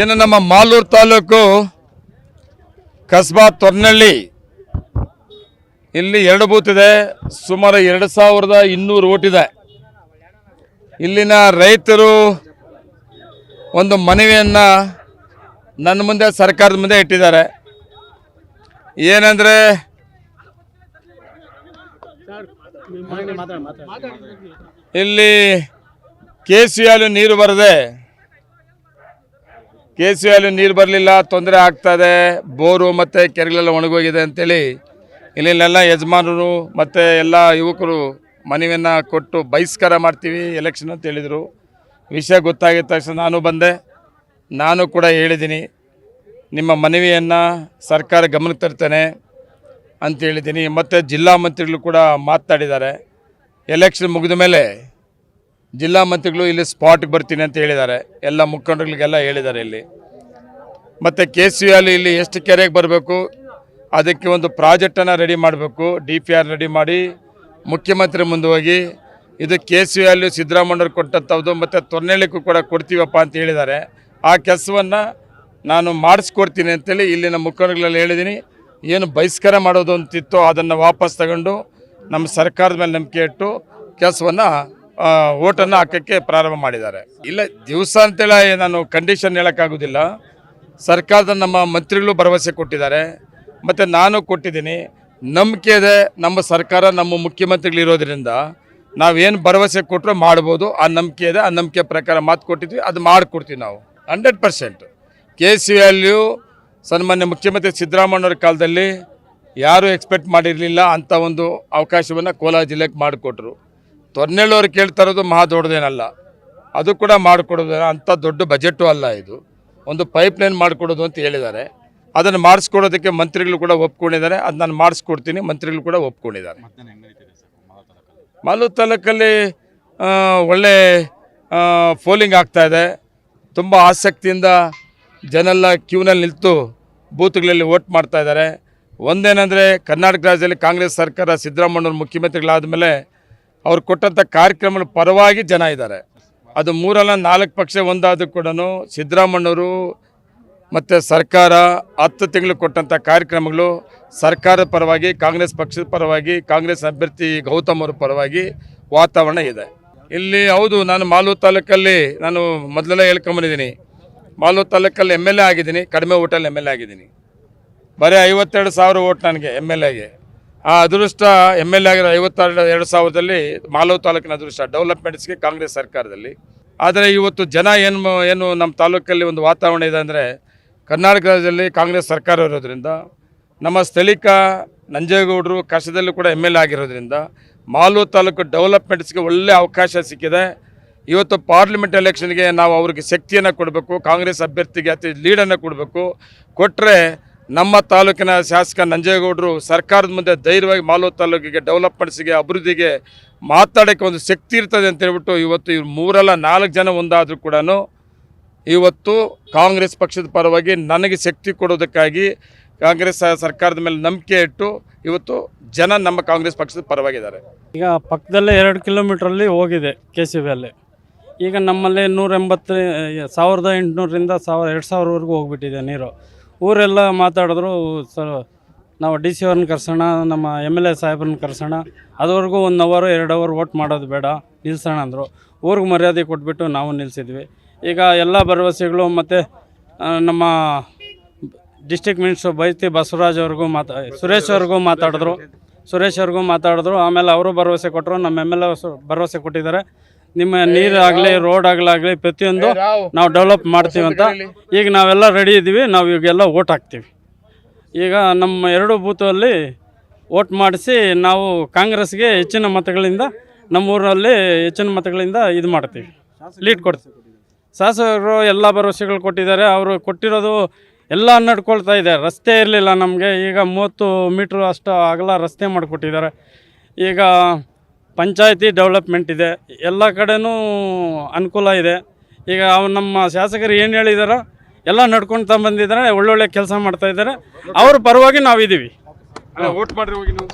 ಏನು ನಮ್ಮ ಮಾಲೂರು ತಾಲೂಕು ಕಸ್ಬಾ ತೊರ್ನಳ್ಳಿ. ಇಲ್ಲಿ ಎರಡು ಬೂತ್ ಇದೆ, ಸುಮಾರು ಎರಡು ಸಾವಿರದ ಇನ್ನೂರು ಓಟ್ ಇದೆ. ಇಲ್ಲಿನ ರೈತರು ಒಂದು ಮನವಿಯನ್ನು ನನ್ನ ಮುಂದೆ, ಸರ್ಕಾರದ ಮುಂದೆ ಇಟ್ಟಿದ್ದಾರೆ. ಏನಂದರೆ, ಇಲ್ಲಿ ಕೆ ಸಿ ನೀರು ಬರದೆ ಕೆ ಸಿ ಅಲ್ಲಿ ನೀರು ಬರಲಿಲ್ಲ, ತೊಂದರೆ ಆಗ್ತದೆ, ಬೋರು ಮತ್ತು ಕೆರೆಗಳೆಲ್ಲ ಒಣಗೋಗಿದೆ ಅಂತೇಳಿ ಇಲ್ಲೆಲ್ಲ ಯಜಮಾನರು ಮತ್ತು ಎಲ್ಲ ಯುವಕರು ಮನವಿಯನ್ನು ಕೊಟ್ಟು ಬಹಿಷ್ಕಾರ ಮಾಡ್ತೀವಿ ಎಲೆಕ್ಷನ್ ಅಂತ ಹೇಳಿದರು. ವಿಷಯ ಗೊತ್ತಾಗಿದ ತಕ್ಷಣ ನಾನು ಬಂದೆ. ನಾನು ಕೂಡ ಹೇಳಿದ್ದೀನಿ, ನಿಮ್ಮ ಮನವಿಯನ್ನು ಸರ್ಕಾರ ಗಮನಕ್ಕೆ ತರ್ತೇನೆ ಅಂತ ಹೇಳಿದ್ದೀನಿ. ಮತ್ತು ಜಿಲ್ಲಾ ಮಂತ್ರಿಗಳು ಕೂಡ ಮಾತಾಡಿದ್ದಾರೆ. ಎಲೆಕ್ಷನ್ ಮುಗಿದ ಮೇಲೆ ಜಿಲ್ಲಾ ಮಂತ್ರಿಗಳು ಇಲ್ಲಿ ಸ್ಪಾಟ್ಗೆ ಬರ್ತೀನಿ ಅಂತ ಹೇಳಿದ್ದಾರೆ. ಎಲ್ಲ ಮುಖಂಡರುಗಳಿಗೆಲ್ಲ ಹೇಳಿದ್ದಾರೆ ಇಲ್ಲಿ. ಮತ್ತು ಕೆ ಸಿ ಅಲ್ಲಿ ಇಲ್ಲಿ ಎಷ್ಟು ಕೆರೆಗೆ ಬರಬೇಕು? ಅದಕ್ಕೆ ಒಂದು ಪ್ರಾಜೆಕ್ಟನ್ನು ರೆಡಿ ಮಾಡಬೇಕು. ಡಿ ಪಿ ಆರ್ ರೆಡಿ ಮಾಡಿ ಮುಖ್ಯಮಂತ್ರಿ ಮುಂದೆ ಹೋಗಿ ಇದು ಕೆ ಸಿ ಅಲ್ಲಿ ಸಿದ್ದರಾಮಯ್ಯವ್ರು ಕೊಟ್ಟಂಥದ್ದು ಮತ್ತು ತೊನ್ನೆಳಿಗೂ ಕೂಡ ಕೊಡ್ತೀವಪ್ಪ ಅಂತ ಹೇಳಿದ್ದಾರೆ. ಆ ಕೆಲಸವನ್ನು ನಾನು ಮಾಡಿಸ್ಕೊಡ್ತೀನಿ ಅಂತೇಳಿ ಇಲ್ಲಿನ ಮುಖಂಡಗಳಲ್ಲಿ ಹೇಳಿದ್ದೀನಿ. ಏನು ಬಹಿಷ್ಕಾರ ಮಾಡೋದು ಅಂತಿತ್ತೋ ಅದನ್ನು ವಾಪಸ್ ತಗೊಂಡು ನಮ್ಮ ಸರ್ಕಾರದ ಮೇಲೆ ನಂಬಿಕೆ ಇಟ್ಟು ಕೆಲಸವನ್ನು ಓಟನ್ನು ಹಾಕೋಕ್ಕೆ ಪ್ರಾರಂಭ ಮಾಡಿದ್ದಾರೆ. ಇಲ್ಲ, ದಿವಸ ಅಂತೇಳಿ ನಾನು ಕಂಡೀಷನ್ ಹೇಳೋಕ್ಕಾಗೋದಿಲ್ಲ. ಸರ್ಕಾರದ ನಮ್ಮ ಮಂತ್ರಿಗಳು ಭರವಸೆ ಕೊಟ್ಟಿದ್ದಾರೆ. ಮತ್ತು ನಾನು ಕೊಟ್ಟಿದ್ದೀನಿ, ನಂಬಿಕೆ ಇದೆ, ನಮ್ಮ ಸರ್ಕಾರ ನಮ್ಮ ಮುಖ್ಯಮಂತ್ರಿಗಳು ಇರೋದ್ರಿಂದ ನಾವೇನು ಭರವಸೆ ಕೊಟ್ಟರು ಮಾಡ್ಬೋದು. ಆ ನಂಬಿಕೆ ಇದೆ, ಆ ನಂಬಿಕೆ ಪ್ರಕಾರ ಮಾತು ಕೊಟ್ಟಿದ್ವಿ, ಅದು ಮಾಡಿಕೊಡ್ತೀವಿ ನಾವು. Hundred percent. K C value ಸನ್ಮಾನ್ಯ ಮುಖ್ಯಮಂತ್ರಿ ಸಿದ್ದರಾಮಯ್ಯವ್ರ ಕಾಲದಲ್ಲಿ ಯಾರೂ ಎಕ್ಸ್ಪೆಕ್ಟ್ ಮಾಡಿರಲಿಲ್ಲ ಅಂಥ ಒಂದು ಅವಕಾಶವನ್ನು ಕೋಲಾರ ಜಿಲ್ಲೆಗೆ ಮಾಡಿಕೊಟ್ರು. ತೊರ್ನೆಳ್ಳವ್ರು ಕೇಳ್ತಾ ಇರೋದು ಮಹಾ ದೊಡ್ಡದೇನಲ್ಲ. ಅದು ಕೂಡ ಮಾಡಿಕೊಡೋದು ಅಂಥ ದೊಡ್ಡ ಬಜೆಟು ಅಲ್ಲ ಇದು. ಒಂದು ಪೈಪ್ ಲೈನ್ ಮಾಡಿಕೊಡೋದು ಅಂತ ಹೇಳಿದ್ದಾರೆ. ಅದನ್ನು ಮಾಡಿಸ್ಕೊಡೋದಕ್ಕೆ ಮಂತ್ರಿಗಳು ಕೂಡ ಒಪ್ಕೊಂಡಿದ್ದಾರೆ. ಅದು ನಾನು ಮಾಡಿಸ್ಕೊಡ್ತೀನಿ ಮಂತ್ರಿಗಳು ಕೂಡ ಒಪ್ಕೊಂಡಿದ್ದಾರೆ. ಮಲ್ಲು ತಾಲೂಕಲ್ಲಿ ಒಳ್ಳೆ ಫೋಲಿಂಗ್ ಆಗ್ತಾ ಇದೆ. ತುಂಬ ಆಸಕ್ತಿಯಿಂದ ಜನೆಲ್ಲ ಕ್ಯೂನಲ್ಲಿ ನಿಂತು ಬೂತ್ಗಳಲ್ಲಿ ವೋಟ್ ಮಾಡ್ತಾ ಇದ್ದಾರೆ. ಒಂದೇನೆಂದರೆ ಕರ್ನಾಟಕ ರಾಜ್ಯದಲ್ಲಿ ಕಾಂಗ್ರೆಸ್ ಸರ್ಕಾರ ಸಿದ್ದರಾಮಯ್ಯವ್ರು ಮುಖ್ಯಮಂತ್ರಿಗಳಾದ ಮೇಲೆ ಅವ್ರು ಕೊಟ್ಟಂಥ ಕಾರ್ಯಕ್ರಮದ ಪರವಾಗಿ ಜನ ಇದ್ದಾರೆ. ಅದು ಮೂರಲ್ಲ ನಾಲ್ಕು ಪಕ್ಷ ಒಂದಾದರೂ ಕೂಡ ಸಿದ್ದರಾಮಣ್ಣವರು ಮತ್ತು ಸರ್ಕಾರ ಹತ್ತು ತಿಂಗಳು ಕೊಟ್ಟಂಥ ಕಾರ್ಯಕ್ರಮಗಳು ಸರ್ಕಾರದ ಪರವಾಗಿ, ಕಾಂಗ್ರೆಸ್ ಪಕ್ಷದ ಪರವಾಗಿ, ಕಾಂಗ್ರೆಸ್ ಅಭ್ಯರ್ಥಿ ಗೌತಮ್ ಅವರ ಪರವಾಗಿ ವಾತಾವರಣ ಇದೆ. ಇಲ್ಲಿ ಹೌದು, ನಾನು ಮಾಲೂರು ತಾಲೂಕಲ್ಲಿ ನಾನು ಮೊದಲೆಲ್ಲ ಹೇಳ್ಕೊಂಬಂದಿದ್ದೀನಿ. ಮಾಲೂರು ತಾಲೂಕಲ್ಲಿ ಎಂ ಎಲ್ ಎ ಆಗಿದ್ದೀನಿ, ಕಡಿಮೆ ಓಟಲ್ಲಿ ಎಂ ಎಲ್ ಎ ಆಗಿದ್ದೀನಿ. ಬರೀ ಐವತ್ತೆರಡು ಸಾವಿರ ಓಟ್ ನನಗೆ ಎಂ ಎಲ್ ಎಗೆ. ಆ ಅದೃಷ್ಟ ಎಂ ಎಲ್ ಎ ಆಗಿರೋ ಐವತ್ತಾರು ಎರಡು ಸಾವಿರದಲ್ಲಿ ಮಾಲೂರು ತಾಲೂಕಿನ ಅದೃಷ್ಟ ಡೆವಲಪ್ಮೆಂಟ್ಸ್ಗೆ ಕಾಂಗ್ರೆಸ್ ಸರ್ಕಾರದಲ್ಲಿ. ಆದರೆ ಇವತ್ತು ಜನ ಏನು ಏನು ನಮ್ಮ ತಾಲೂಕಲ್ಲಿ ಒಂದು ವಾತಾವರಣ ಇದೆ ಅಂದರೆ ಕರ್ನಾಟಕ ರಾಜ್ಯದಲ್ಲಿ ಕಾಂಗ್ರೆಸ್ ಸರ್ಕಾರ ಇರೋದ್ರಿಂದ, ನಮ್ಮ ಸ್ಥಳೀಕ ನಂಜೇಗೌಡರು ಕಷ್ಟದಲ್ಲೂ ಕೂಡ ಎಂ ಎಲ್ ಎ ಆಗಿರೋದ್ರಿಂದ ಮಾಲೂರು ತಾಲೂಕು ಡೆವಲಪ್ಮೆಂಟ್ಸ್ಗೆ ಒಳ್ಳೆ ಅವಕಾಶ ಸಿಕ್ಕಿದೆ. ಇವತ್ತು ಪಾರ್ಲಿಮೆಂಟ್ ಎಲೆಕ್ಷನ್ಗೆ ನಾವು ಅವ್ರಿಗೆ ಶಕ್ತಿಯನ್ನು ಕೊಡಬೇಕು, ಕಾಂಗ್ರೆಸ್ ಅಭ್ಯರ್ಥಿಗೆ ಅತಿ ಲೀಡನ್ನು ಕೊಡಬೇಕು. ಕೊಟ್ಟರೆ ನಮ್ಮ ತಾಲೂಕಿನ ಶಾಸಕ ನಂಜೇಗೌಡರು ಸರ್ಕಾರದ ಮುಂದೆ ಧೈರ್ಯವಾಗಿ ಮಾಲೂರು ತಾಲೂಕಿಗೆ ಡೆವಲಪ್ಮೆಂಟ್ಸ್ಗೆ ಅಭಿವೃದ್ಧಿಗೆ ಮಾತಾಡೋಕ್ಕೆ ಒಂದು ಶಕ್ತಿ ಇರ್ತದೆ ಅಂತ ಹೇಳ್ಬಿಟ್ಟು ಇವತ್ತು ಇವ್ರು ಮೂರಲ್ಲ, ನಾಲ್ಕು ಜನ ಒಂದಾದರೂ ಕೂಡ ಇವತ್ತು ಕಾಂಗ್ರೆಸ್ ಪಕ್ಷದ ಪರವಾಗಿ ನನಗೆ ಶಕ್ತಿ ಕೊಡೋದಕ್ಕಾಗಿ ಕಾಂಗ್ರೆಸ್ ಸರ್ಕಾರದ ಮೇಲೆ ನಂಬಿಕೆ ಇಟ್ಟು ಇವತ್ತು ಜನ ನಮ್ಮ ಕಾಂಗ್ರೆಸ್ ಪಕ್ಷದ ಪರವಾಗಿದ್ದಾರೆ. ಈಗ ಪಕ್ಕದಲ್ಲೇ ಎರಡು ಕಿಲೋಮೀಟ್ರಲ್ಲಿ ಹೋಗಿದೆ ಕೆ ಸಿ ಬಿ ಈಗ ನಮ್ಮಲ್ಲಿ ನೂರ ಎಂಬತ್ತು ಸಾವಿರದ ಎಂಟುನೂರರಿಂದ ಸಾವಿರ, ಎರಡು ಸಾವಿರವರೆಗೂ ಹೋಗ್ಬಿಟ್ಟಿದೆ ನೀರು. ಊರೆಲ್ಲ ಮಾತಾಡಿದ್ರು, ಸರ್, ನಾವು ಡಿ ಸಿ ಅವ್ರನ್ನ ಕರ್ಸೋಣ, ನಮ್ಮ ಎಂ ಎಲ್ ಎ ಸಾಹೇಬ್ರನ್ನ ಕರ್ಸೋಣ. ಅದುವರೆಗೂ ಒಂದು ಅವರು, ಎರಡು ಅವರ್ ಓಟ್ ಮಾಡೋದು ಬೇಡ, ನಿಲ್ಸೋಣ ಅಂದರು. ಊರಿಗೆ ಮರ್ಯಾದೆ ಕೊಟ್ಬಿಟ್ಟು ನಾವು ನಿಲ್ಲಿಸಿದ್ವಿ ಈಗ ಎಲ್ಲ ಭರವಸೆಗಳು ಮತ್ತು ನಮ್ಮ ಡಿಸ್ಟಿಕ್ ಮಿನಿಸ್ಟ್ರು ಬೈತಿ ಬಸವರಾಜ್ ಅವ್ರಿಗೂ ಮಾತಾ, ಸುರೇಶ್ ಅವ್ರಿಗೂ ಮಾತಾಡಿದ್ರು. ಸುರೇಶ್ ಅವ್ರಿಗೂ ಮಾತಾಡಿದ್ರು. ಆಮೇಲೆ ಅವರು ಭರವಸೆ ಕೊಟ್ಟರು ನಮ್ಮ ಎಂ ಎಲ್ ಎ ಭರವಸೆ ಕೊಟ್ಟಿದ್ದಾರೆ. ನಿಮ್ಮ ನೀರಾಗಲಿ ರೋಡ್ ಆಗಲಾಗಲಿ ಪ್ರತಿಯೊಂದು ನಾವು ಡೆವಲಪ್ ಮಾಡ್ತೀವಿ ಅಂತ. ಈಗ ನಾವೆಲ್ಲ ರೆಡಿ ಇದ್ದೀವಿ ನಾವು ಈಗೆಲ್ಲ ಓಟ್ ಹಾಕ್ತೀವಿ. ಈಗ ನಮ್ಮ ಎರಡು ಬೂತಲ್ಲಿ ಓಟ್ ಮಾಡಿಸಿ ನಾವು ಕಾಂಗ್ರೆಸ್ಗೆ ಹೆಚ್ಚಿನ ಮತಗಳಿಂದ ನಮ್ಮೂರಲ್ಲಿ ಹೆಚ್ಚಿನ ಮತಗಳಿಂದ ಇದು ಮಾಡ್ತೀವಿ. ಲೀಡ್ ಕೊಡ್ತೀವಿ. ಶಾಸಕರು ಎಲ್ಲ ಭರವಸೆಗಳು ಕೊಟ್ಟಿದ್ದಾರೆ. ಅವರು ಕೊಟ್ಟಿರೋದು ಎಲ್ಲ ನಡ್ಕೊಳ್ತಾ ಇದೆ. ರಸ್ತೆ ಇರಲಿಲ್ಲ ನಮಗೆ. ಈಗ ಮೂವತ್ತು ಮೀಟ್ರ್ ಅಷ್ಟು ಅಗಲ ರಸ್ತೆ ಮಾಡಿಕೊಟ್ಟಿದ್ದಾರೆ. ಈಗ ಪಂಚಾಯತಿ ಡೆವಲಪ್ಮೆಂಟ್ ಇದೆ. ಎಲ್ಲ ಕಡೆನೂ ಅನುಕೂಲ ಇದೆ. ಈಗ ಅವ್ ನಮ್ಮ ಶಾಸಕರು ಏನು ಹೇಳಿದಾರೋ ಎಲ್ಲ ನಡ್ಕೊಳ್ತಾ ಬಂದಿದ್ದಾರೆ. ಒಳ್ಳೊಳ್ಳೆ ಕೆಲಸ ಮಾಡ್ತಾ ಇದ್ದಾರೆ. ಅವ್ರ ಪರವಾಗಿ ನಾವಿದ್ದೀವಿ ಓಟ್ ಮಾಡಿರಿ ಹೋಗಿ ನೀವು.